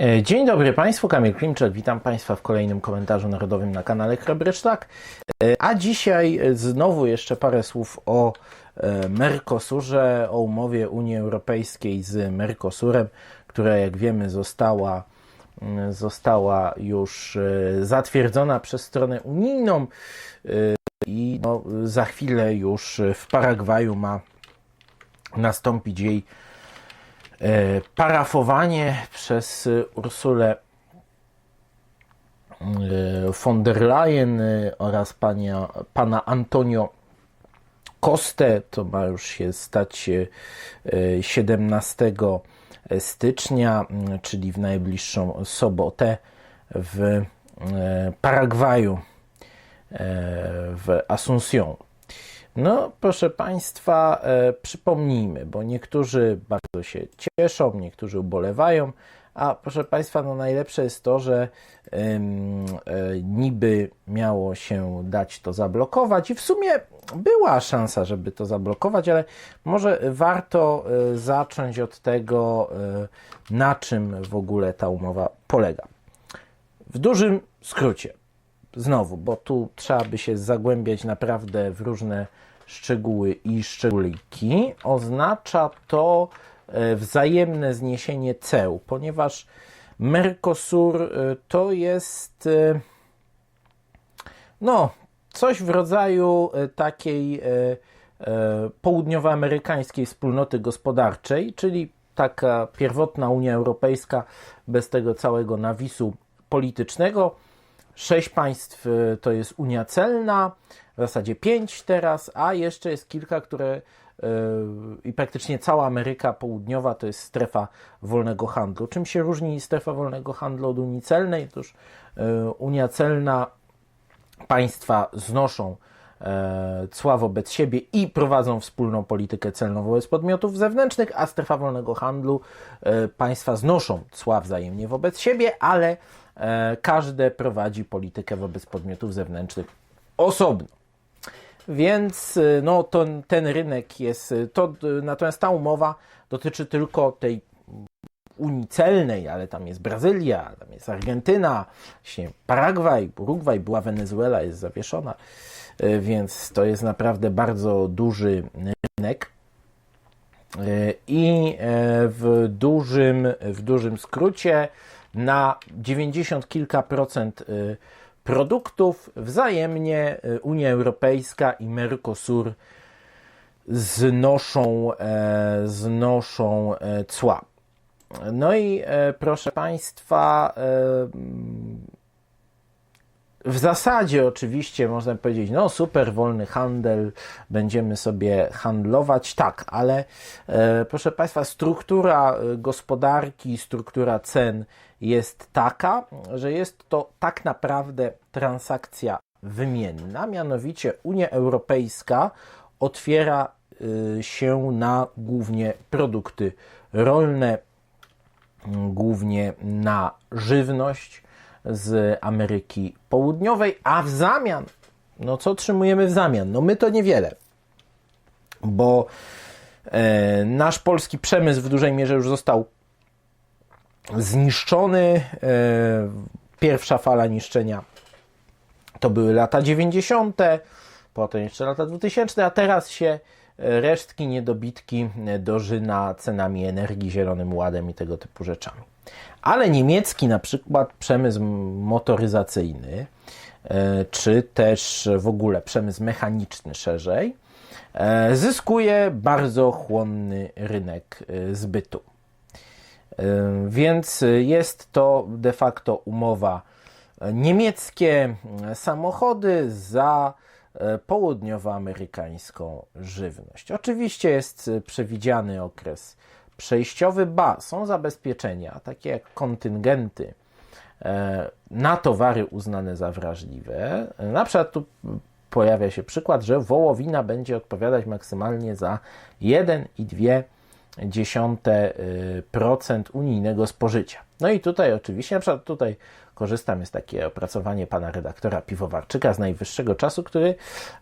E, Dzień dobry Państwu, Kamil Klimczak, witam Państwa w kolejnym komentarzu narodowym na kanale Chrobresztak. E, A dzisiaj znowu jeszcze parę słów o e, Mercosurze, o umowie Unii Europejskiej z Mercosurem, która jak wiemy została, została już zatwierdzona przez stronę unijną i no, za chwilę już w Paragwaju ma nastąpić jej parafowanie przez e, Ursulę e, von der Leyen e, oraz pania, pana Antonio Kostę. To ma już się stać e, 17 stycznia, czyli w najbliższą sobotę w e, Paragwaju, e, w Asunción. No, proszę Państwa, e, przypomnijmy, bo niektórzy bardzo się cieszą, niektórzy ubolewają, a proszę Państwa, no najlepsze jest to, że e, niby miało się dać to zablokować i w sumie była szansa, żeby to zablokować, ale może warto e, zacząć od tego, e, na czym w ogóle ta umowa polega. W dużym skrócie, znowu, bo tu trzeba by się zagłębiać naprawdę w różne szczegóły i szczególiki, oznacza to e, wzajemne zniesienie ceł, ponieważ Mercosur e, to jest e, no, coś w rodzaju takiej południowoamerykańskiej wspólnoty gospodarczej, czyli taka pierwotna Unia Europejska bez tego całego nawisu politycznego. Sześć państw e, to jest Unia Celna, w zasadzie pięć teraz, a jeszcze jest kilka, które e, i praktycznie cała Ameryka Południowa to jest strefa wolnego handlu. Czym się różni strefa wolnego handlu od Unii Celnej? Otóż e, Unia Celna państwa znoszą e, cła wobec siebie i prowadzą wspólną politykę celną wobec podmiotów zewnętrznych, a strefa wolnego handlu e, państwa znoszą cła wzajemnie wobec siebie, ale każde prowadzi politykę wobec podmiotów zewnętrznych osobno. Więc y, no, to, ten rynek jest. y, To, natomiast ta umowa dotyczy tylko tej Unii celnej, ale tam jest Brazylia, tam jest Argentyna, właśnie Paragwaj, Urugwaj, była Wenezuela, jest zawieszona, więc to jest naprawdę bardzo duży rynek. Y, I e, w dużym, w dużym skrócie na 90 kilka procent y, produktów wzajemnie Unia Europejska i Mercosur znoszą, e, znoszą e, cła. No i e, proszę Państwa, e, w zasadzie oczywiście można powiedzieć, no super, wolny handel, będziemy sobie handlować, tak, ale e, proszę Państwa, struktura e, gospodarki, struktura cen jest taka, że jest to tak naprawdę transakcja wymienna, mianowicie Unia Europejska otwiera y, się na głównie produkty rolne, głównie na żywność z Ameryki Południowej, a w zamian, no co otrzymujemy w zamian? No my to niewiele, bo e, nasz polski przemysł w dużej mierze już został zniszczony. E, pierwsza fala niszczenia to były lata 90., potem jeszcze lata 2000, a teraz się e, resztki, niedobitki e, dożyna cenami energii, zielonym ładem i tego typu rzeczami. Ale niemiecki na przykład przemysł motoryzacyjny, e, czy też w ogóle przemysł mechaniczny szerzej, e, zyskuje bardzo chłonny rynek e, zbytu. Więc jest to de facto umowa niemieckie samochody za południowoamerykańską żywność. Oczywiście jest przewidziany okres przejściowy, ba, są zabezpieczenia, takie jak kontyngenty e, na towary uznane za wrażliwe. E, Na przykład tu pojawia się przykład, że wołowina będzie odpowiadać maksymalnie za 1,2 0,1% unijnego spożycia. No i tutaj oczywiście, na przykład tutaj korzystam, jest takie opracowanie pana redaktora Piwowarczyka z najwyższego czasu, który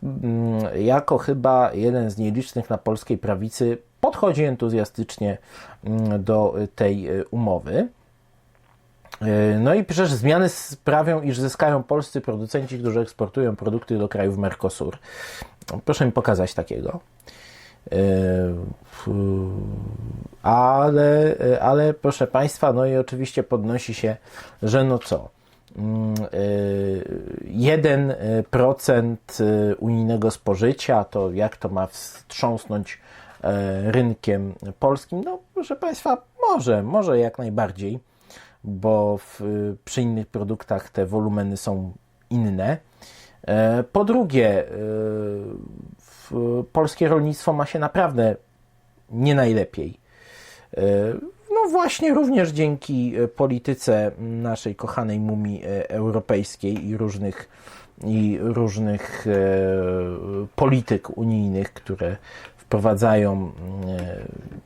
mm, jako chyba jeden z nielicznych na polskiej prawicy podchodzi entuzjastycznie mm, do tej y, umowy. E, no i przecież zmiany sprawią, iż zyskają polscy producenci, którzy eksportują produkty do krajów Mercosur. Proszę mi pokazać takiego. E, ale, ale proszę Państwa, no i oczywiście podnosi się, że no co, 1% unijnego spożycia, to jak to ma wstrząsnąć e, rynkiem polskim? No, proszę Państwa, może, może jak najbardziej, bo w, przy innych produktach te wolumeny są inne. E, po drugie, e, polskie rolnictwo ma się naprawdę nie najlepiej. No właśnie, również dzięki e, polityce naszej kochanej mumii e, europejskiej i różnych, i różnych e, polityk unijnych, które wprowadzają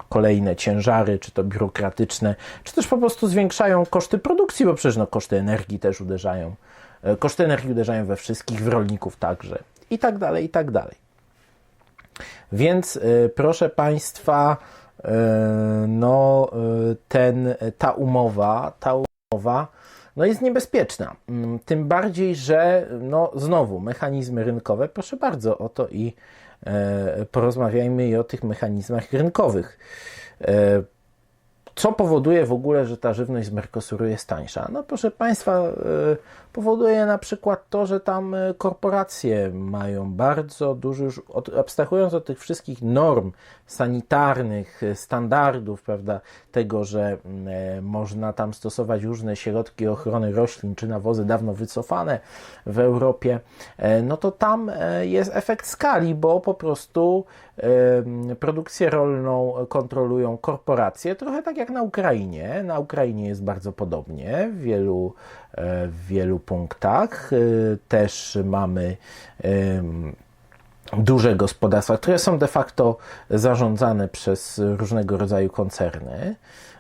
kolejne ciężary, czy to biurokratyczne, czy też po prostu zwiększają koszty produkcji, bo przecież no, koszty energii też uderzają. Koszty energii uderzają we wszystkich, w rolników także, i tak dalej, i tak dalej. Więc proszę Państwa, E, no e, ten, ta umowa, ta umowa no jest niebezpieczna. Mm, tym bardziej, że no znowu mechanizmy rynkowe, proszę bardzo o to i porozmawiajmy i o tych mechanizmach rynkowych. Co powoduje w ogóle, że ta żywność z Mercosuru jest tańsza? No proszę Państwa, e, powoduje na przykład to, że tam e, korporacje mają bardzo dużo, już abstrahując od tych wszystkich norm sanitarnych, e, standardów, prawda, tego, że można tam stosować różne środki ochrony roślin czy nawozy dawno wycofane w Europie, no to tam jest efekt skali, bo po prostu produkcję rolną kontrolują korporacje, trochę tak jak na Ukrainie. Na Ukrainie jest bardzo podobnie w wielu, e, w wielu punktach. E, też mamy duże gospodarstwa, które są de facto zarządzane przez różnego rodzaju koncerny.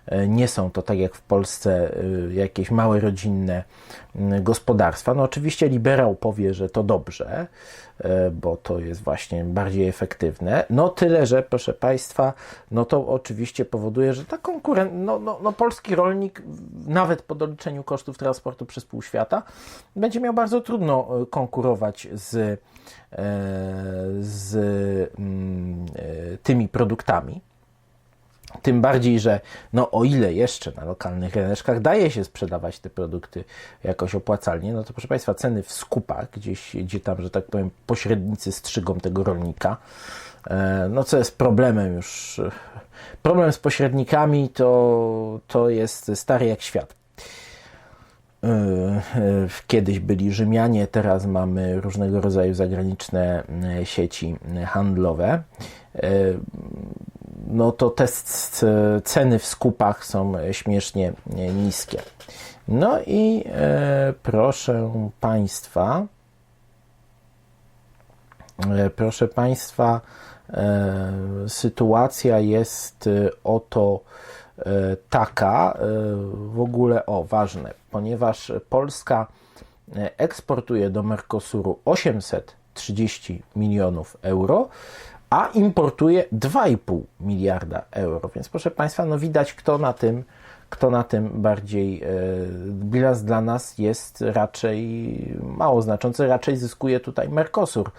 E, nie są to tak jak w Polsce jakieś małe rodzinne gospodarstwa. No oczywiście liberał powie, że to dobrze, E, bo to jest właśnie bardziej efektywne. No tyle, że proszę Państwa, no to oczywiście powoduje, że ta konkurencja, no, no, no polski rolnik nawet po doliczeniu kosztów transportu przez pół świata będzie miał bardzo trudno e, konkurować z, e, z mm, tymi produktami. Tym bardziej, że no o ile jeszcze na lokalnych ryneczkach daje się sprzedawać te produkty jakoś opłacalnie, no to proszę Państwa, ceny w skupach, gdzieś, gdzie tam, że tak powiem, pośrednicy strzygą tego rolnika, e, no co jest problemem już. Problem z pośrednikami to, to jest stary jak świat. E, e, kiedyś byli Rzymianie, teraz mamy różnego rodzaju zagraniczne sieci handlowe no to te ceny w skupach są śmiesznie niskie. No i e, proszę Państwa, e, proszę Państwa, e, sytuacja jest e, oto e, taka, e, w ogóle o ważne, ponieważ Polska eksportuje do Mercosuru 830 milionów euro, a importuje 2,5 miliarda euro. Więc proszę Państwa, no widać, kto na tym, kto na tym bardziej. E, bilans dla nas jest raczej mało znaczący, raczej zyskuje tutaj Mercosur.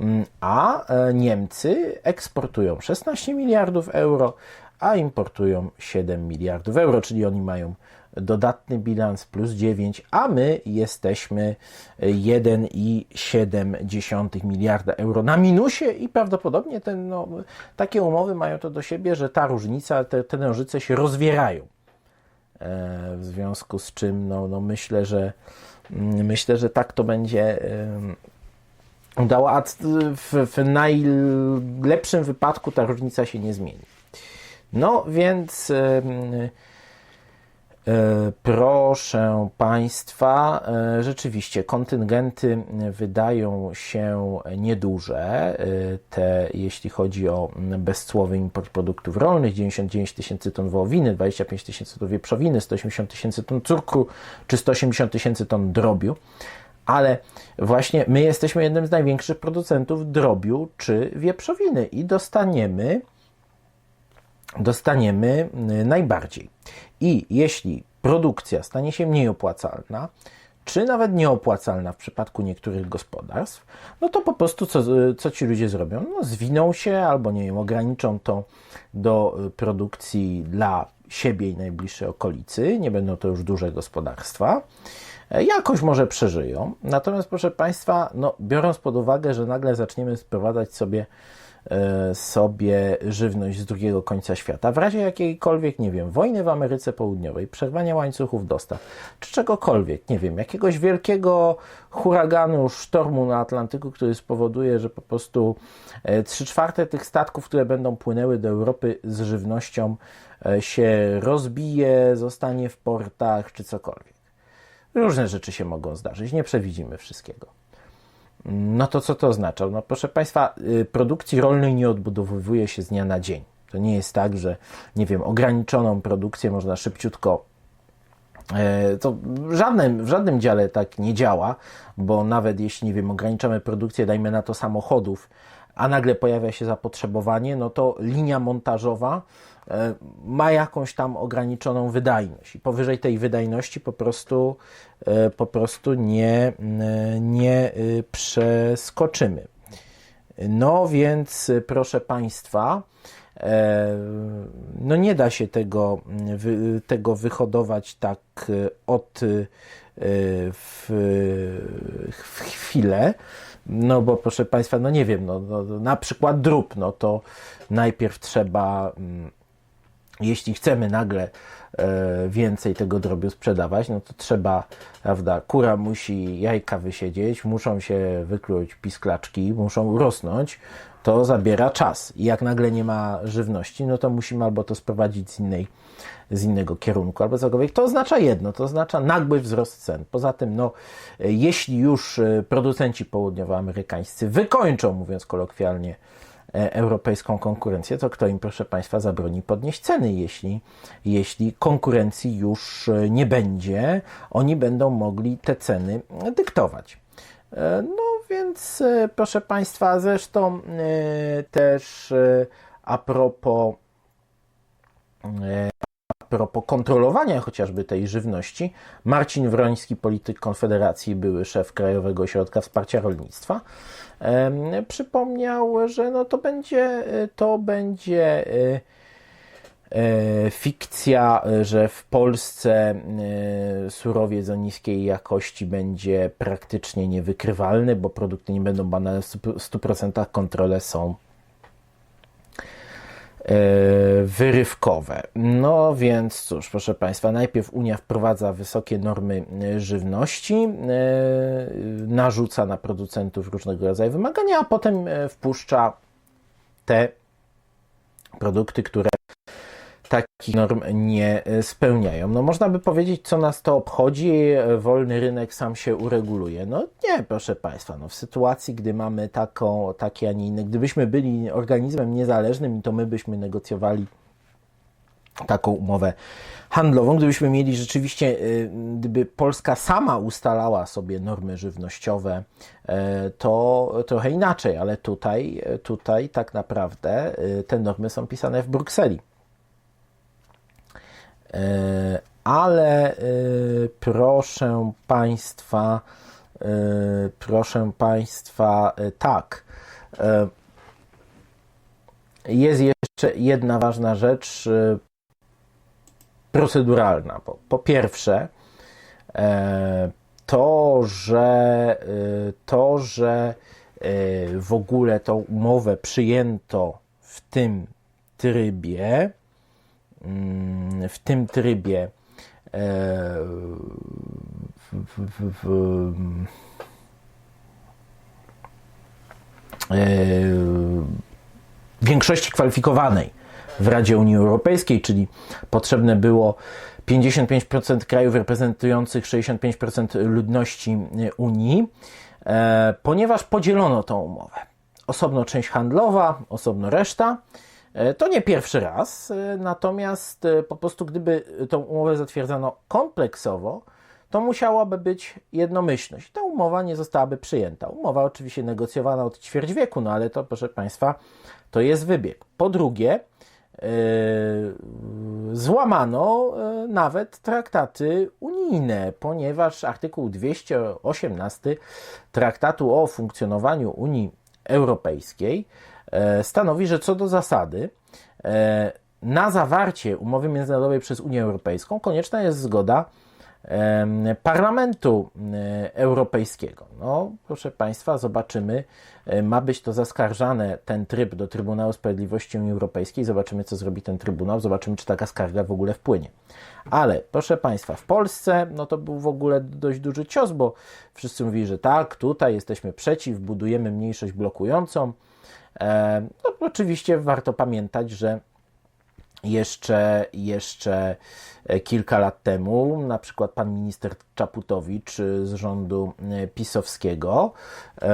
Mm, a e, Niemcy eksportują 16 miliardów euro, a importują 7 miliardów euro, czyli oni mają dodatny bilans plus 9, a my jesteśmy 1,7 miliarda euro na minusie i prawdopodobnie ten, no, takie umowy mają to do siebie, że ta różnica, te, te nożyce się rozwierają. E, w związku z czym no, no myślę, że mm, myślę, że tak to będzie udało, a w, w najlepszym wypadku ta różnica się nie zmieni. No więc E, proszę Państwa, e, rzeczywiście kontyngenty wydają się nieduże. E, te, jeśli chodzi o bezcłowy import produktów rolnych, 99 tysięcy ton wołowiny, 25 tysięcy ton wieprzowiny, 180 tysięcy ton cukru czy 180 tysięcy ton drobiu. Ale właśnie my jesteśmy jednym z największych producentów drobiu czy wieprzowiny i dostaniemy dostaniemy y, najbardziej. I jeśli produkcja stanie się mniej opłacalna, czy nawet nieopłacalna w przypadku niektórych gospodarstw, no to po prostu co, co ci ludzie zrobią? No, zwiną się albo nie wiem, ograniczą to do produkcji dla siebie i najbliższej okolicy, nie będą to już duże gospodarstwa, jakoś może przeżyją. Natomiast proszę Państwa, no, biorąc pod uwagę, że nagle zaczniemy sprowadzać sobie E, sobie żywność z drugiego końca świata. W razie jakiejkolwiek, nie wiem, wojny w Ameryce Południowej, przerwania łańcuchów dostaw, czy czegokolwiek, nie wiem, jakiegoś wielkiego huraganu, sztormu na Atlantyku, który spowoduje, że po prostu e, trzy czwarte tych statków, które będą płynęły do Europy z żywnością, e, się rozbije, zostanie w portach, czy cokolwiek. Różne rzeczy się mogą zdarzyć, nie przewidzimy wszystkiego. No to co to oznacza? No proszę Państwa, y, produkcji rolnej nie odbudowuje się z dnia na dzień. To nie jest tak, że nie wiem, ograniczoną produkcję można szybciutko e, to w żadnym, w żadnym dziale tak nie działa, bo nawet jeśli, nie wiem, ograniczamy produkcję, dajmy na to samochodów, a nagle pojawia się zapotrzebowanie, no to linia montażowa ma jakąś tam ograniczoną wydajność i powyżej tej wydajności po prostu, e, po prostu nie, nie y, przeskoczymy. No więc proszę Państwa, e, no nie da się tego, tego wyhodować tak od w, w chwilę. No bo proszę Państwa, no nie wiem, no, no, na przykład drób, no to najpierw trzeba, mm, jeśli chcemy nagle e, więcej tego drobiu sprzedawać, no to trzeba, prawda, kura musi jajka wysiedzieć, muszą się wykluć pisklaczki, muszą rosnąć, to zabiera czas. I jak nagle nie ma żywności, no to musimy albo to sprowadzić z innej z innego kierunku albo cokolwiek. To oznacza jedno, to oznacza nagły wzrost cen. Poza tym, no, jeśli już e, producenci południowoamerykańscy wykończą, mówiąc kolokwialnie, europejską konkurencję, to kto im, proszę Państwa, zabroni podnieść ceny, jeśli, jeśli konkurencji już e, nie będzie, oni będą mogli te ceny dyktować. No więc, proszę Państwa, zresztą też a propos propos kontrolowania chociażby tej żywności, Marcin Wroński, polityk Konfederacji, były szef Krajowego Ośrodka Wsparcia Rolnictwa, przypomniał, że no to będzie, to będzie e, e, fikcja, że w Polsce e, surowiec o niskiej jakości będzie praktycznie niewykrywalny, bo produkty nie będą badane w 100%, kontrole są E, wyrywkowe. No więc cóż, proszę Państwa, najpierw Unia wprowadza wysokie normy e, żywności, e, narzuca na producentów różnego rodzaju wymagania, a potem wpuszcza te produkty, które takich norm nie spełniają. No można by powiedzieć, co nas to obchodzi, wolny rynek sam się ureguluje. No nie, proszę Państwa, no w sytuacji, gdy mamy taką, takie, a nie inne, gdybyśmy byli organizmem niezależnym i to my byśmy negocjowali taką umowę handlową, gdybyśmy mieli rzeczywiście, y, gdyby Polska sama ustalała sobie normy żywnościowe, y, to trochę inaczej, ale tutaj, tutaj tak naprawdę te normy są pisane w Brukseli. E, ale e, proszę Państwa, e, proszę Państwa, tak. Jest jeszcze jedna ważna rzecz proceduralna. Po, po pierwsze, to, że to, że w ogóle tą umowę przyjęto w tym trybie, w tym trybie e, w, w, w, e, większości kwalifikowanej w Radzie Unii Europejskiej, czyli potrzebne było 55% krajów reprezentujących 65% ludności Unii, e, ponieważ podzielono tą umowę. Osobno część handlowa, osobno reszta. E, to nie pierwszy raz, e, natomiast e, po prostu gdyby tą umowę zatwierdzano kompleksowo, to musiałaby być jednomyślność. Ta umowa nie zostałaby przyjęta. Umowa oczywiście negocjowana od ćwierć wieku, no ale to proszę Państwa, to jest wybieg. Po drugie, złamano nawet traktaty unijne, ponieważ artykuł 218 Traktatu o funkcjonowaniu Unii Europejskiej stanowi, że co do zasady e, na zawarcie umowy międzynarodowej przez Unię Europejską konieczna jest zgoda Parlamentu Europejskiego. No, proszę Państwa, zobaczymy. Ma być to zaskarżane, ten tryb do Trybunału Sprawiedliwości Unii Europejskiej. Zobaczymy, co zrobi ten Trybunał. Zobaczymy, czy taka skarga w ogóle wpłynie. Ale, proszę Państwa, w Polsce, no to był w ogóle dość duży cios, bo wszyscy mówili, że tak, tutaj jesteśmy przeciw, budujemy mniejszość blokującą. No, oczywiście warto pamiętać, że jeszcze, jeszcze e, kilka lat temu, na przykład pan minister Czaputowicz z rządu e, pisowskiego e,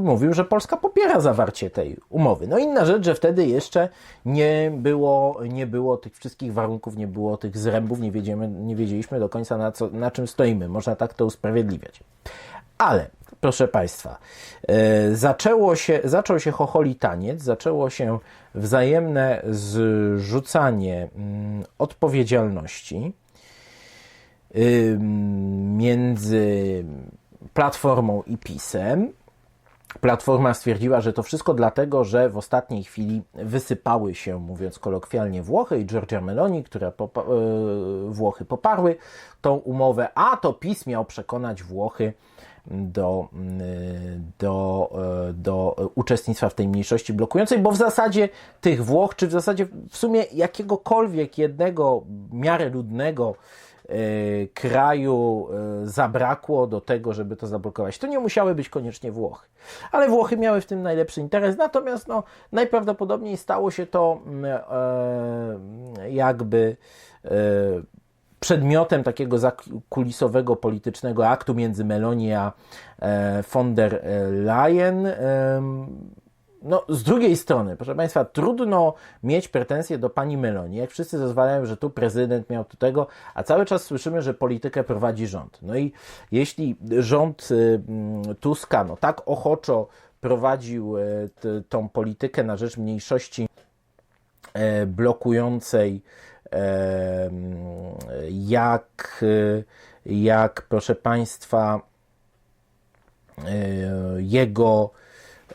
mówił, że Polska popiera zawarcie tej umowy. No inna rzecz, że wtedy jeszcze nie było, nie było tych wszystkich warunków, nie było tych zrębów, nie, wiedziemy, nie wiedzieliśmy do końca na, co, na czym stoimy. Można tak to usprawiedliwiać. Ale proszę Państwa, e, zaczęło się, zaczął się chocholi taniec, zaczęło się wzajemne zrzucanie mm, odpowiedzialności między Platformą i PiSem. Platforma stwierdziła, że to wszystko dlatego, że w ostatniej chwili wysypały się, mówiąc kolokwialnie, Włochy i Giorgia Meloni, które popa e, Włochy poparły tą umowę, a to PiS miał przekonać Włochy do, do, e, do uczestnictwa w tej mniejszości blokującej, bo w zasadzie tych Włoch, czy w zasadzie w sumie jakiegokolwiek jednego miarę ludnego e, kraju e, zabrakło do tego, żeby to zablokować. To nie musiały być koniecznie Włochy. Ale Włochy miały w tym najlepszy interes, natomiast no, najprawdopodobniej stało się to jakby przedmiotem takiego zakulisowego politycznego aktu między Meloni a e, von der Leyen. No, z drugiej strony, proszę Państwa, trudno mieć pretensje do pani Meloni, jak wszyscy zezwalają, że tu prezydent miał tu tego, a cały czas słyszymy, że politykę prowadzi rząd. No i jeśli rząd y, Tuska no, tak ochoczo prowadził y, tą politykę na rzecz mniejszości e, blokującej jak, jak proszę Państwa, e, jego,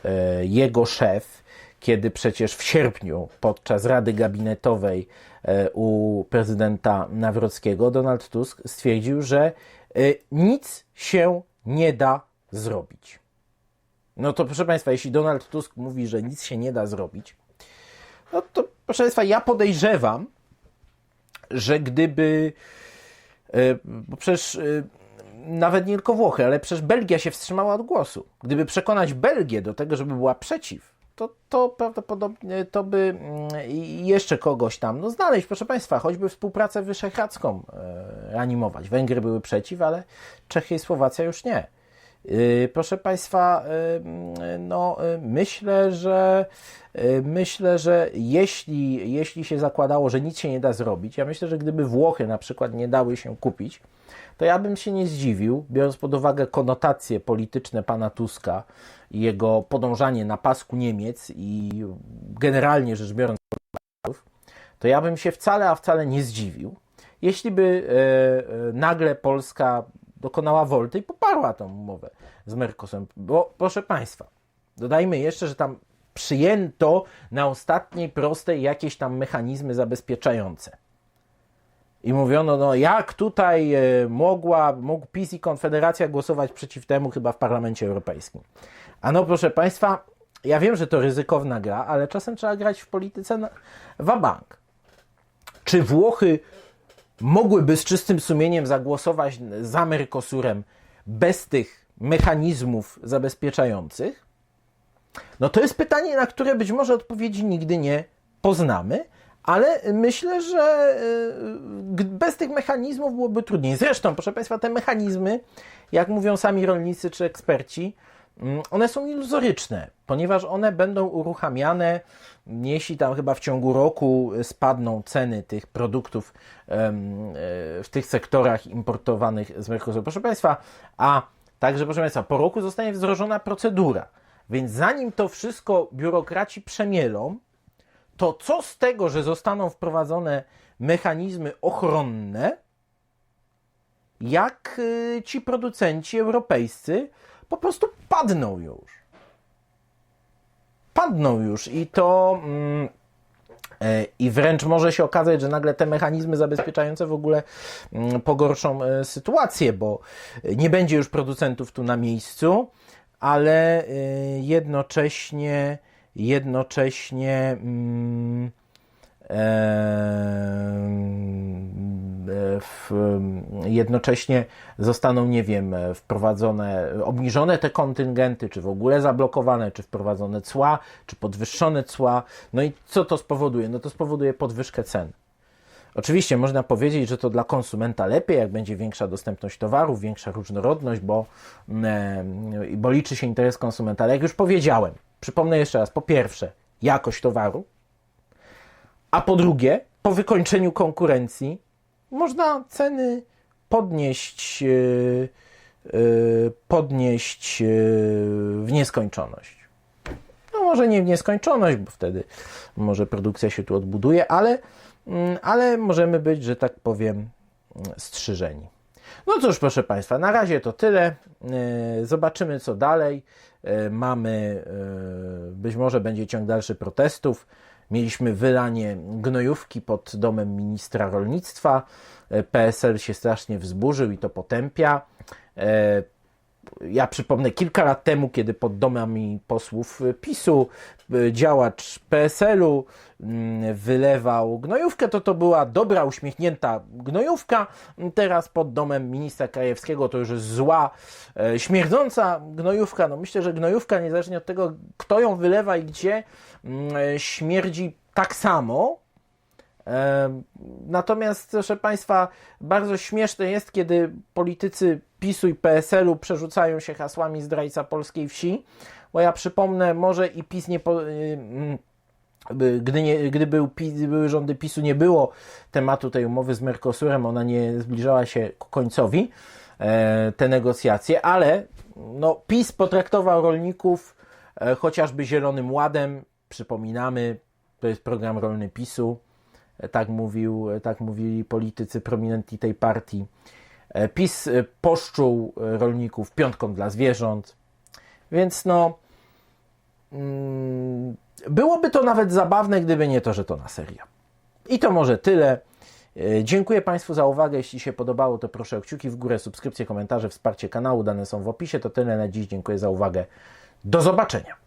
e, jego szef, kiedy przecież w sierpniu podczas Rady Gabinetowej e, u prezydenta Nawrockiego Donald Tusk stwierdził, że nic się nie da zrobić. No to proszę Państwa, jeśli Donald Tusk mówi, że nic się nie da zrobić, no to proszę Państwa, ja podejrzewam, że gdyby, e, bo przecież e, nawet nie tylko Włochy, ale przecież Belgia się wstrzymała od głosu. Gdyby przekonać Belgię do tego, żeby była przeciw, to, to prawdopodobnie to by mm, jeszcze kogoś tam no, znaleźć, proszę Państwa, choćby współpracę wyszehradzką e, animować. Węgry były przeciw, ale Czechy i Słowacja już nie. Y, proszę Państwa, y, no, y, myślę, że myślę, że jeśli, jeśli się zakładało, że nic się nie da zrobić, ja myślę, że gdyby Włochy na przykład nie dały się kupić, to ja bym się nie zdziwił, biorąc pod uwagę konotacje polityczne pana Tuska i jego podążanie na pasku Niemiec i generalnie rzecz biorąc, to ja bym się wcale, a wcale nie zdziwił, jeśli by e, e, nagle Polska dokonała wolty i poparła tą umowę z Mercosem. Bo proszę Państwa, dodajmy jeszcze, że tam przyjęto na ostatniej prostej jakieś tam mechanizmy zabezpieczające. I mówiono, no jak tutaj e, mogła, mógł PiS i Konfederacja głosować przeciw temu chyba w Parlamencie Europejskim. A no proszę Państwa, ja wiem, że to ryzykowna gra, ale czasem trzeba grać w polityce na wabank. Czy Włochy mogłyby z czystym sumieniem zagłosować za Mercosurem bez tych mechanizmów zabezpieczających? No to jest pytanie, na które być może odpowiedzi nigdy nie poznamy, ale myślę, że y, bez tych mechanizmów byłoby trudniej. Zresztą, proszę Państwa, te mechanizmy, jak mówią sami rolnicy czy eksperci, one są iluzoryczne, ponieważ one będą uruchamiane jeśli tam chyba w ciągu roku spadną ceny tych produktów e, w tych sektorach importowanych z Mercosuru. Proszę Państwa, a także, proszę Państwa, po roku zostanie wdrożona procedura. Więc zanim to wszystko biurokraci przemielą, to co z tego, że zostaną wprowadzone mechanizmy ochronne, jak y, ci producenci europejscy po prostu padną już. Padną już i to. Mm, e, I wręcz może się okazać, że nagle te mechanizmy zabezpieczające w ogóle mm, pogorszą e, sytuację, bo nie będzie już producentów tu na miejscu, ale e, jednocześnie, jednocześnie. Mm, w, jednocześnie zostaną, nie wiem, wprowadzone, obniżone te kontyngenty, czy w ogóle zablokowane, czy wprowadzone cła, czy podwyższone cła. No i co to spowoduje? No to spowoduje podwyżkę cen. Oczywiście można powiedzieć, że to dla konsumenta lepiej, jak będzie większa dostępność towarów, większa różnorodność, bo, bo liczy się interes konsumenta. Ale jak już powiedziałem, przypomnę jeszcze raz, po pierwsze, jakość towaru, a po drugie, po wykończeniu konkurencji można ceny podnieść, e, e, podnieść e, w nieskończoność. No może nie w nieskończoność, bo wtedy może produkcja się tu odbuduje, ale, mm, ale możemy być, że tak powiem, strzyżeni. No cóż, proszę Państwa, na razie to tyle. Zobaczymy, co dalej. Mamy, być może będzie ciąg dalszy protestów. Mieliśmy wylanie gnojówki pod domem ministra rolnictwa. E, PSL się strasznie wzburzył i to potępia. E, ja przypomnę kilka lat temu, kiedy pod domami posłów PiSu e, działacz PSL-u mm, wylewał gnojówkę, to to była dobra, uśmiechnięta gnojówka. Teraz pod domem ministra Krajewskiego to już jest zła, śmierdząca gnojówka. No myślę, że gnojówka, niezależnie od tego, kto ją wylewa i gdzie, mm, śmierdzi tak samo. Natomiast, proszę Państwa, bardzo śmieszne jest, kiedy politycy PiSu i PSL-u przerzucają się hasłami zdrajca polskiej wsi, bo ja przypomnę, może i PiS nie. Po, y, y, gdy, nie, gdy był były rządy PiSu, nie było tematu tej umowy z Mercosurem, ona nie zbliżała się ku końcowi, e, te negocjacje, ale no, PiS potraktował rolników e, chociażby Zielonym Ładem. Przypominamy, to jest program rolny PiSu tak, mówił, tak mówili politycy prominentni tej partii. E, PiS e, poszczuł e, rolników piątką dla zwierząt, więc no mm, byłoby to nawet zabawne, gdyby nie to, że to na serio. I to może tyle. Dziękuję Państwu za uwagę. Jeśli się podobało, to proszę o kciuki w górę, subskrypcje, komentarze, wsparcie kanału. Dane są w opisie. To tyle na dziś. Dziękuję za uwagę. Do zobaczenia.